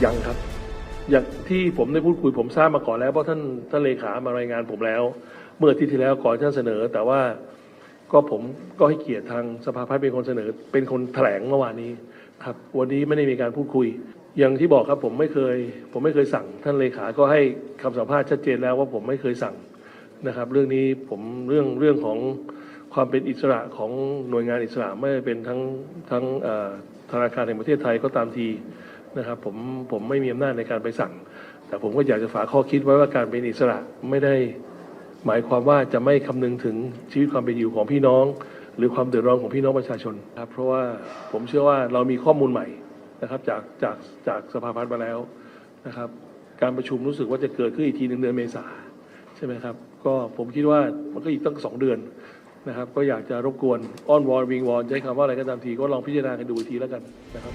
อย่างที่ผมได้พูดคุยผมทราบมาก่อนแล้วเพราะท่านท่านเลขามารายงานผมแล้ว เมื่ออาทิตย์ที่แล้วก่อนท่านเสนอ แต่ว่าก็ผมก็ให้เกียรติทางสภาพัฒน์เป็นคนเสนอ เป็นคนแถลงเมื่อวานนี้ครับ วันนี้ไม่ได้มีการพูดคุย อย่างที่บอกครับผมไม่เคย ผมไม่เคยสั่ง ท่านเลขาก็ให้คำสัมภาษณ์ชัดเจนแล้วว่าผมไม่เคยสั่งนะครับ เรื่องนี้ผมเรื่องเรื่องของความเป็นอิสระของหน่วยงานอิสระไม่เป็นทั้งทั้งธนาคารแห่งประเทศไทยก็ตามที นะครับผมผมไม่มีอำนาจในการไปสั่ง แต่ผมก็อยากจะฝากข้อคิดไว้ว่าการเป็นอิสระไม่ได้หมายความว่าจะไม่คำนึงถึงชีวิตความเป็นอยู่ของพี่น้อง หรือความเดือดร้อนของพี่น้องประชาชนครับเพราะว่าผมเชื่อว่าเรามีข้อมูลใหม่นะครับจากจากจากสภาพัฒน์มาแล้วนะครับ การประชุมรู้สึกว่าจะเกิดขึ้นอีกทีหนึ่งเดือนเมษาใช่ไหมครับ ก็ผมคิดว่ามันก็อีกตั้งสองเดือนนะครับ ก็อยากจะรบกวนอ้อนวอนวิงวอนใช้คำว่าอะไรก็ตามทีก็ลองพิจารณากันดูอีกทีแล้วกันนะครับ